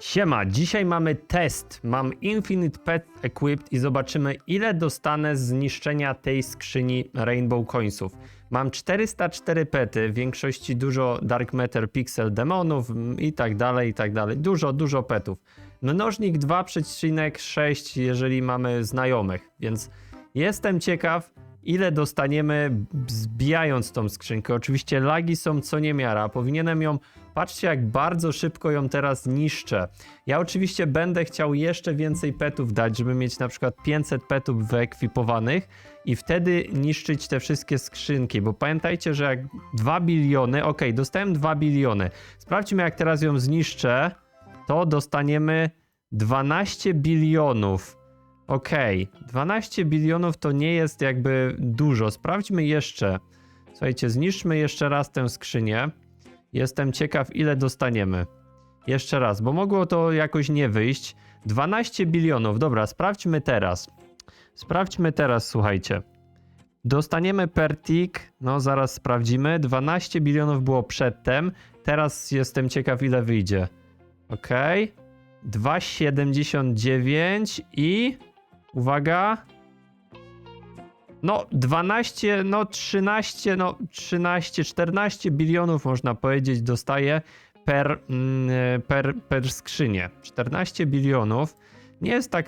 Siema, dzisiaj mamy test. Mam Infinite Pet Equipped i zobaczymy ile dostanę z zniszczenia tej skrzyni Rainbow Coinsów. Mam 404 pety, w większości dużo Dark Matter Pixel demonów i tak dalej, i tak dalej. Dużo, dużo petów. Mnożnik 2,6 jeżeli mamy znajomych, więc jestem ciekaw ile dostaniemy zbijając tą skrzynkę. Oczywiście lagi są co niemiara. Powinienem ją. Patrzcie, jak bardzo szybko ją teraz niszczę. Ja oczywiście będę chciał jeszcze więcej petów dać, żeby mieć na przykład 500 petów wyekwipowanych i wtedy niszczyć te wszystkie skrzynki, bo pamiętajcie, że jak 2 biliony, ok, dostałem 2 biliony. Sprawdźmy, jak teraz ją zniszczę, to dostaniemy 12 bilionów. Okej, 12 bilionów to nie jest jakby dużo. Sprawdźmy jeszcze. Słuchajcie, zniszczmy jeszcze raz tę skrzynię. Jestem ciekaw, ile dostaniemy. Jeszcze raz, bo mogło to jakoś nie wyjść. 12 bilionów, dobra, sprawdźmy teraz. Sprawdźmy teraz, słuchajcie. Dostaniemy per tick, no zaraz sprawdzimy. 12 bilionów było przedtem. Teraz jestem ciekaw, ile wyjdzie. Okej. 2,79 i Uwaga. No, 12, no 13, no 13, 14 bilionów można powiedzieć dostaje per, mm, per, per skrzynię. 14 bilionów nie jest tak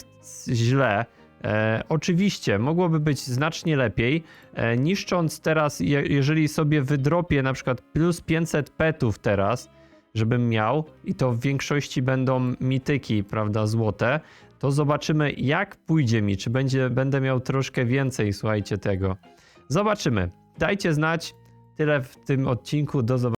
źle. E, oczywiście mogłoby być znacznie lepiej. E, niszcząc teraz, je, jeżeli sobie wydropię na przykład plus 500 petów teraz, żebym miał, i to w większości będą mityki, prawda, złote, to zobaczymy, jak pójdzie mi. Czy będzie, będę miał troszkę więcej, słuchajcie, tego. Zobaczymy. Dajcie znać. Tyle w tym odcinku. Do zobaczenia.